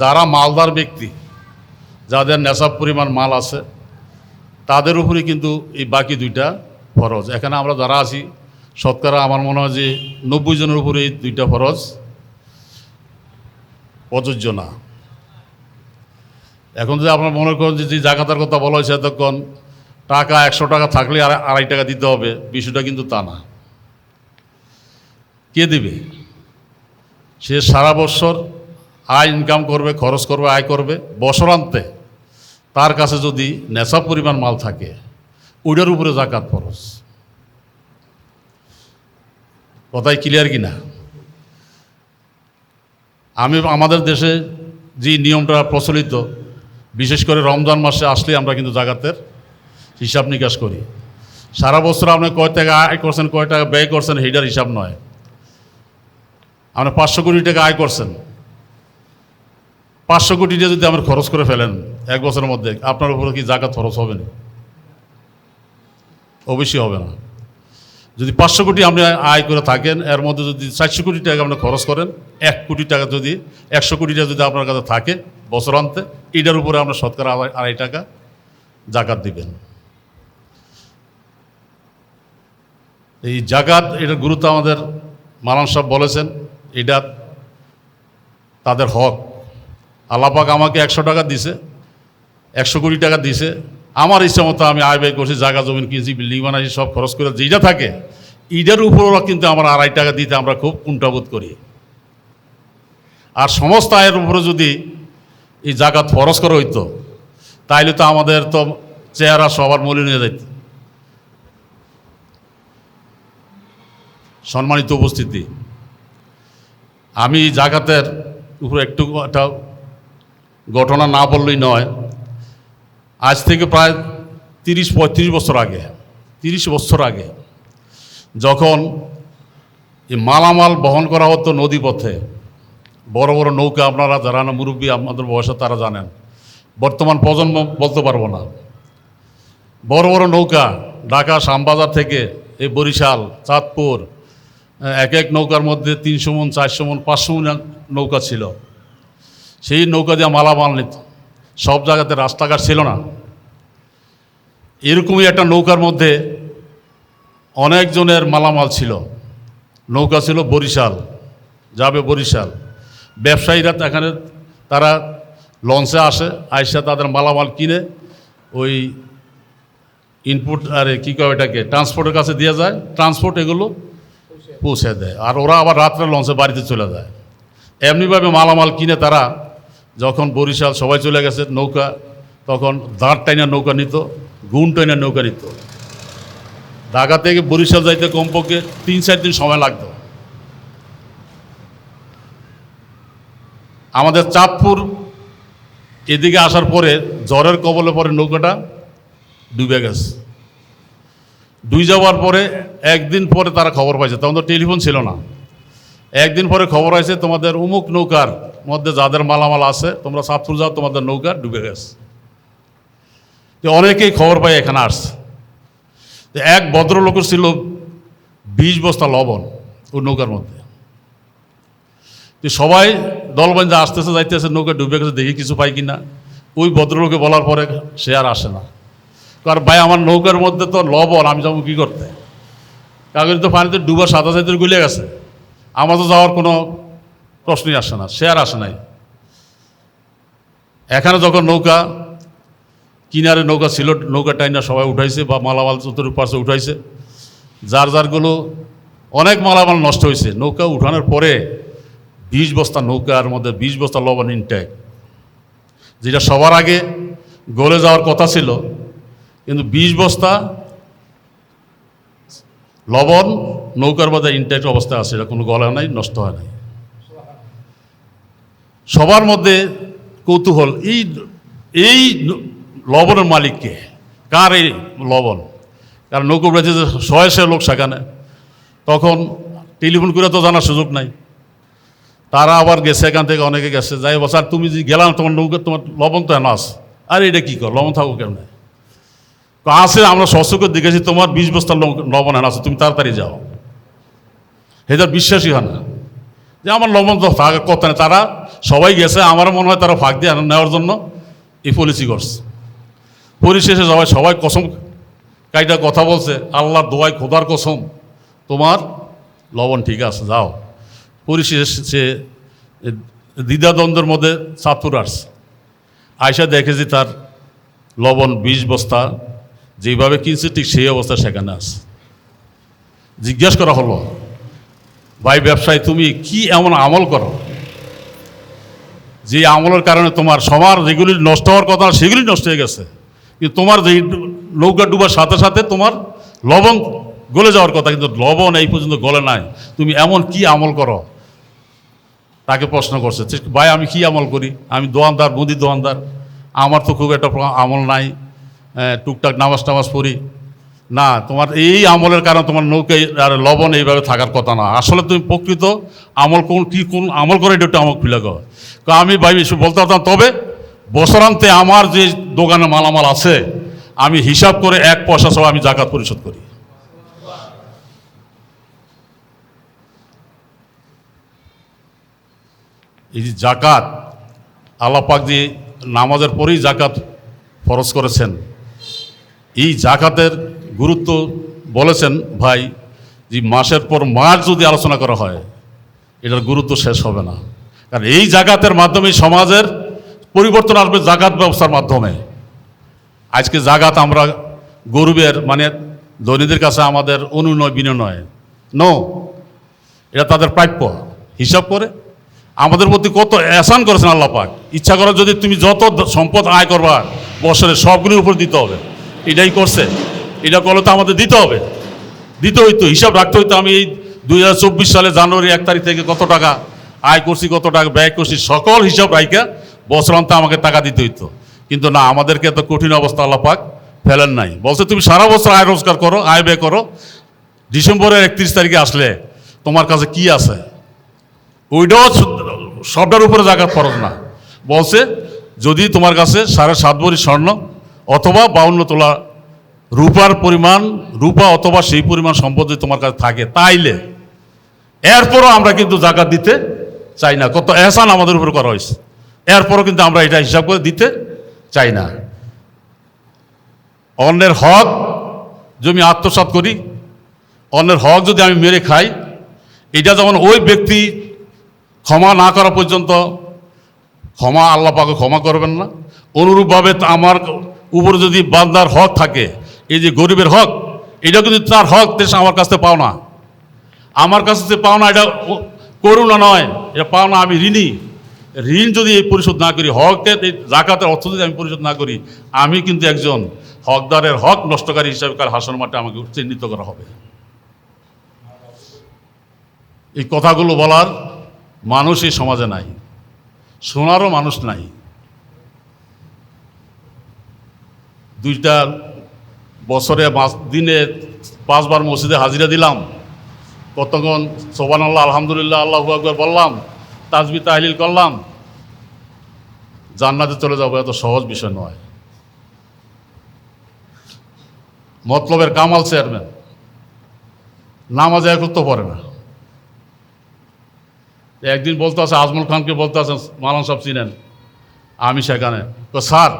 যারা মালদার ব্যক্তি, যাদের নেশাব পরিমাণ মাল আছে, তাদের উপরে কিন্তু এই বাকি দুইটা ফরজ। এখানে আমরা যারা আছি, শতকরা আমার মনে হয় যে নব্বই জনের উপরে এই দুইটা ফরজ, প্রযোজ্য না। এখন যদি আপনার মনে করেন যে যে জাকাতার কথা বলা হয়েছে এতক্ষণ, টাকা একশো টাকা থাকলে আর আড়াই টাকা দিতে হবে, বিষয়টা কিন্তু তা না। কে দেবে? সে সারা বছর আয় ইনকাম করবে, খরচ করবে, আয় করবে বছরান্তে তার কাছে যদি নেশা পরিমাণ মাল থাকে, ওইটার উপরে জাকাত খরচ কথাই ক্লিয়ার কি না আমি আমাদের দেশে যে নিয়মটা প্রচলিত, বিশেষ করে রমজান মাসে আসলে আমরা কিন্তু জাগাতের হিসাব নিকাশ করি। সারা বছর আপনি কয় টাকা আয় করছেন, কয় টাকা ব্যয় করছেন, সেইটার হিসাব নয়। আপনি পাঁচশো কোটি টাকা আয় করছেন পাঁচশো কোটি টাকা যদি আমার খরচ করে ফেলেন, এক বছরের মধ্যে আপনার উপরে কি জাকাত খরচ হবে না? অবশ্যই হবে না। যদি পাঁচশো কোটি আপনি আয় করে থাকেন, এর মধ্যে যদি চারশো কোটি টাকা আপনি খরচ করেন, এক কোটি টাকা যদি, একশো কোটি টাকা যদি আপনার কাছে থাকে বছরান্তে এটার উপরে আপনার শতকরা আড়াই টাকা জাকাত দিবেন। এই জাকাত, এটার গুরুত্ব আমাদের মালান সাহেব বলেছেন, এটা তাদের হক। আল্লাপাক আমাকে একশো টাকা দিছে, একশো কোটি টাকা দিছে। আমার ইচ্ছা মতো আমি আয় ব্যয় করছি, জায়গা জমিন কিনছি বিল্ডিং বানাইছি, সব খরচ করে যেটা থাকে ইটার উপরও কিন্তু আমার আড়াই টাকা দিতে আমরা খুব কুণ্ঠাবোধ করি। আর সমস্ত আয়ের উপরে যদি এই জাকাত ফরজ করা হইতো, তাইলে তো আমাদের তো চেহারা সবার মলিন হয়ে যাইত। সম্মানিত উপস্থিতি, আমি জাকাতের উপরে একটু একটা ঘটনা না বললেই নয়। আজ থেকে প্রায় তিরিশ, পঁয়ত্রিশ বছর আগে, তিরিশ বছর আগে যখন এই মালামাল বহন করা হতো নদী পথে, বড় বড় নৌকা আপনারা যারা না মুরব্বী, আপনাদের বয়সে তারা জানেন। বর্তমান প্রজন্ম বলতে পারব না। বড় বড় নৌকা ঢাকা শ্যামবাজার থেকে এই বরিশাল, চাঁদপুর এক এক নৌকার মধ্যে তিনশো মন, চারশো মন, পাঁচশো মন নৌকা ছিল। সেই নৌকা দিয়ে মালামাল নিত। সব জায়গাতে রাস্তাঘাট ছিল না। এরকমই একটা নৌকার মধ্যে অনেকজনের মালামাল ছিল। নৌকা ছিল বরিশাল, যাবে বরিশাল। ব্যবসায়ীরা এখানে, তারা লঞ্চে আসে, আইসা তাদের মালামাল কিনে ওই ইনপুট আরে কী কয় এটাকে ট্রান্সপোর্টের কাছে দিয়ে যায়। ট্রান্সপোর্ট এগুলো পৌঁছে দেয়। আর ওরা আবার রাত্রে লঞ্চে বাড়িতে চলে যায়। এমনিভাবে মালামাল কিনে তারা যখন বরিশাল সবাই চলে গেছে, নৌকা, তখন দাঁড় টাইনা নৌকা নিত গুণ টাইনা নৌকা নিত। ঢাকা থেকে বরিশাল যাইতে কমপক্ষে তিন, চার দিন সময় লাগতো। আমাদের চাঁদপুর এদিকে আসার পরে জ্বরের কবলে পরে নৌকাটা ডুবে গেছে। ডুবে যাওয়ার পরে একদিন পরে তারা খবর পাইছে, তখন তো টেলিফোন ছিল না। একদিন পরে খবর আছে তোমাদের উমুক নৌকার মধ্যে যাদের মালামাল আছে, তোমরা চাঁদপুর যাও, তোমাদের নৌকা ডুবে গেছে। তো অনেকেই খবর পাই এখানে আসছে। তো এক ভদ্রলোকের ছিল বিশ বস্তা লবণ ওই নৌকার মধ্যে। তো সবাই দলবন্ধে আসতেছে, যাইতেছে, নৌকা ডুবে গেছে, দেখি কিছু পাই কিনা। ওই ভদ্রলোকে বলার পরে সে আর আসে না। কারণ ভাই, আমার নৌকার মধ্যে তো লবণ, আমি যাব কী করতে? কাগজ তো পানিতে ডুবার সাদা সাইতে গুলে গেছে। আমার তো যাওয়ার কোনো প্রশ্নই আসে না আর আসে নাই। এখানে যখন নৌকা, কিনারে নৌকা ছিল, নৌকা টাইনা সবাই উঠাইছে বা মালামাল চতুর পাশে উঠাইছে। যার যারগুলো অনেক মালামাল নষ্ট হয়েছে নৌকা উঠানোর পরে বিশ বস্তা নৌকার মধ্যে বিশ বস্তা লবণ ইনটেক যেটা সবার আগে গলে যাওয়ার কথা ছিল, কিন্তু বিশ বস্তা লবণ, নৌকার মধ্যে ইনটেক অবস্থায় আছে, এটা কোনো গলা নাই, নষ্ট হয় নাই। সবার মধ্যে কৌতূহল, এই এই লবণের মালিককে, কার এই লবণ? কারণ নৌকো যে শয়ে শয়ে লোক সেখানে তখন টেলিফোন করে তো জানার সুযোগ নাই। তারা আবার গেছে এখান থেকে, অনেকে গেছে, যাই বস আর তুমি যে গেলাম তোমার নৌকা তোমার লবণ তো এনে আছে আর এটা কী কর, লবণ থাকো কেমন? আছে আমরা সচকে দেখেছি, তোমার বিশ বস্তার লবণ এনে আছে, তুমি তাড়াতাড়ি যাও। এটা বিশ্বাসই হয় না। যে আমার লবণ তো ফাঁক করতে না তারা সবাই গেছে আমার মনে হয় তারা ফাঁক দিয়ে নেওয়ার জন্য এই পলিসি করছে। পরিশেষে সবাই সবাই কসম কাইটা কথা বলছে আল্লাহর দোয়াই খোদার কসম, তোমার লবণ ঠিক আছে, যাও। পরিশেষে সে দ্বিধাদ্বন্দ্বের মধ্যে চাতুর আসছে। আয়সা দেখে যে তার লবণ বিশ বস্তা যেভাবে কিনছে, ঠিক সেই অবস্থা সেখানে আছে। জিজ্ঞেস করা হলো, ভাই ব্যবসায়, তুমি কি এমন আমল করো? যে আমলের কারণে তোমার সবার যেগুলি নষ্ট হওয়ার কথা, সেগুলি নষ্ট হয়ে গেছে। কিন্তু তোমার যে নৌকা ডুবার সাথে সাথে তোমার লবণ গলে যাওয়ার কথা, কিন্তু লবণ এই পর্যন্ত গলে নাই। তুমি এমন কি আমল করো? তাকে প্রশ্ন করছে ভাই, আমি কি আমল করি? আমি দোয়ানদার, মুদি দোয়ানদার। আমার তো খুব একটা আমল নাই। টুকটাক নামাজ টামাজ পড়ি। না, তোমার এই আমলের কারণে তোমার নৌকায় আর লবণ এইভাবে থাকার কথা না। আসলে তুমি প্রকৃত আমল কোন, কী কোন আমল করে একটু আমাকে ফিলে কর আমি ভাই বলতে পারতাম, তবে বছরান্তে আমার যে দোকানে মালামাল আছে, আমি হিসাব করে এক পয়সা সব আমি জাকাত পরিশোধ করি। এই যে জাকাত আল্লাপাক যে নামাজের পরেই জাকাত ফরজ করেছেন এই জাকাতের গুরুত্ব বলেছেন ভাই যে মাসের পর মাস যদি আলোচনা করা হয়, এটার গুরুত্ব শেষ হবে না। কারণ এই জাকাতের মাধ্যমে সমাজের পরিবর্তন আসবে জাকাত ব্যবস্থার মাধ্যমে। আজকে জাগাত আমরা গরিবের মানে ধনীদের কাছে আমাদের অনুনয়, বিনয় নো, এটা তাদের প্রাপ্য। হিসাব করে আমাদের প্রতি কত এসান করেছেন আল্লাহ পাক। ইচ্ছা করে যদি তুমি যত সম্পদ আয় করবা, বছরে সবগুলির উপর দিতে হবে। এটাই করছে। এটা করলে তো আমাদের দিতে হবে। দিতে হইতো, হিসাব রাখতে হইতো। আমি এই দুই হাজার চব্বিশ সালে জানুয়ারি এক তারিখ থেকে কত টাকা আয় করছি, কত টাকা ব্যয় করছি, সকল হিসাব রাইকা বছরান্তে আমাকে টাকা দিতে হইতো। কিন্তু না, আমাদেরকে এত কঠিন অবস্থা আল্লাহ পাক ফেলেন নাই। বলছে, তুমি সারা বছর আয় রোজগার করো, আয় ব্যয় করো। ডিসেম্বরের একত্রিশ তারিখে আসলে তোমার কাছে কি আছে? ওইটাও সবটার উপরে জাকাত ফরজ না। বলছে, যদি তোমার কাছে সাড়ে সাত ভরি স্বর্ণ অথবা বাউন্ন তোলা রূপার পরিমাণ, রূপা অথবা সেই পরিমাণ সম্পদ যদি তোমার কাছে থাকে তাইলে। এরপরও আমরা কিন্তু জাকাত দিতে চাই না। কত এহসান আমাদের উপর করা হয়েছে। এরপরও কিন্তু আমরা এটা হিসাব করে দিতে চাই না। অন্যের হক জমি আত্মসাৎ করি, অন্যের হক যদি আমি মেরে খাই, এটা যেমন ওই ব্যক্তি ক্ষমা না করা পর্যন্ত ক্ষমা আল্লাহ পাকে ক্ষমা করবেন না। অনুরূপভাবে আমার উপরে যদি বান্দার হক থাকে, এই যে গরিবের হক, এটা কিন্তু তার হক, দেশ আমার কাছ থেকে পাও না। আমার কাছ থেকে পাও না, এটা করুণা নয়, এটা পাও না আমি ঋণী। ঋণ যদি এই পরিশোধ না করি, হকের এই জাকাতের অর্থ যদি আমি পরিশোধ না করি, আমি কিন্তু একজন হকদারের হক নষ্টকারী হিসাবে কাল হাসন মাঠে আমাকে চিহ্নিত করা হবে। এই কথাগুলো বলার মানুষ এই সমাজে নাই, শোনারও মানুষ নাই। দুইটা বছরে পাঁচ দিনে পাঁচবার মসজিদে হাজিরা দিলাম। কতক্ষণ? সোবান আল্লাহ আলহামদুলিল্লাহ, আল্লাহ আকবর বললাম, তাজবি, তাহলিল করলাম। জান্নাতে চলে যাব এত সহজ বিষয় নয়। মতলবের কামাল চেয়ারম্যান, নামাজে একত্র পড়ে না। একদিন বলতে আছে, আজমল খানকে বলতে আছেন মালান সাহেব চিনেন। আমি সেখানে তো স্যার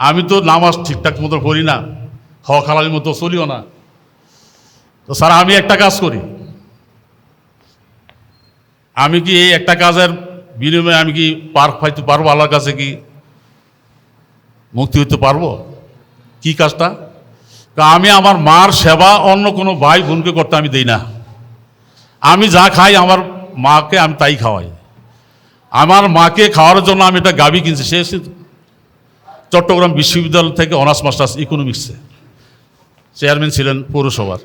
আমি তো নামাজ ঠিকঠাক মতো করি না, হক হালালির মতো চলিও না। তো স্যার, আমি একটা কাজ করি। আমি কি এই একটা কাজের বিনিময়ে আমি কি পার পাইতে পারব, আল্লাহর কাছে কি মুক্তি হইতে পারব? কি কাজটা? তা আমি আমার মার সেবা অন্য কোনো ভাই বোনকে করতে আমি দেই না। আমি যা খাই আমার মাকে আমি তাই খাওয়াই। আমার মাকে খাওয়ার জন্য আমি একটা গাবি কিনছি, সে চট্টগ্রাম বিশ্ববিদ্যালয় থেকে অনার্স মাস্টার্স ইকোনমিক্সে। চেয়ারম্যান ছিলেন পৌরসভার।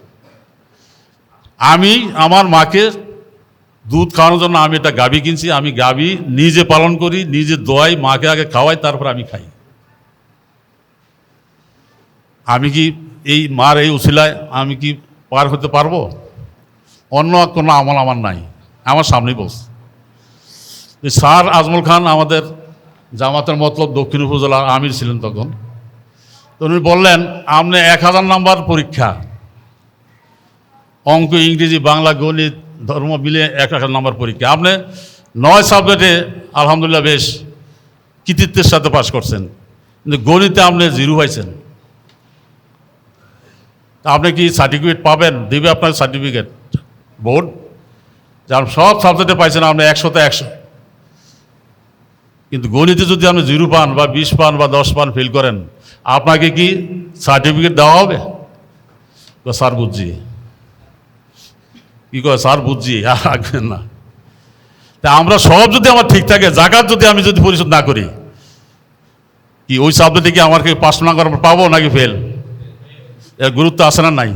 আমি, আমার মাকে দুধ খাওয়ানোর জন্য আমি একটা গাবি কিনছি, আমি গাবি নিজে পালন করি, নিজে দোয়াই, মাকে আগে খাওয়াই, তারপর আমি খাই। আমি কি এই মার এই উছিলায় আমি কি পার হতে পারব? অন্য কোনো আমল আমার নাই, আমার সামনেই বস। স্যার আজমল খান আমাদের জামাতের মতলব দক্ষিণ উপজেলার আমির ছিলেন তখন। তো উনি বললেন, আপনি এক হাজার নাম্বার পরীক্ষা। অঙ্ক, ইংরেজি, বাংলা, গণিত, ধর্ম মিলে এক হাজার নাম্বার পরীক্ষা। আপনি নয় সাবজেক্টে আলহামদুলিল্লাহ বেশ কৃতিত্বের সাথে পাশ করছেন। কিন্তু গণিতে আপনি জিরো পাইছেন আপনি কি সার্টিফিকেট পাবেন? দেবে আপনার সার্টিফিকেট বোর্ড। যেমন সব সাবজেক্টে পাইছেন আপনি একশোতে একশো। কিন্তু গণিতে যদি আপনি জিরো পান বা বিশ পান বা দশ পান ফেল করেন, আপনাকে কি সার্টিফিকেট দেওয়া হবে? স্যার বুঝছি। কি কয়, স্যার বুঝছি রাখবেন না। তা আমরা সব যদি আমার ঠিক থাকে, জাকাত যদি আমি যদি পরিশোধ না করি, কি ওই সাবজেক্টে কি আমাকে পাস না পর পাবো নাকি ফেল এর গুরুত্ব আছে না নাই?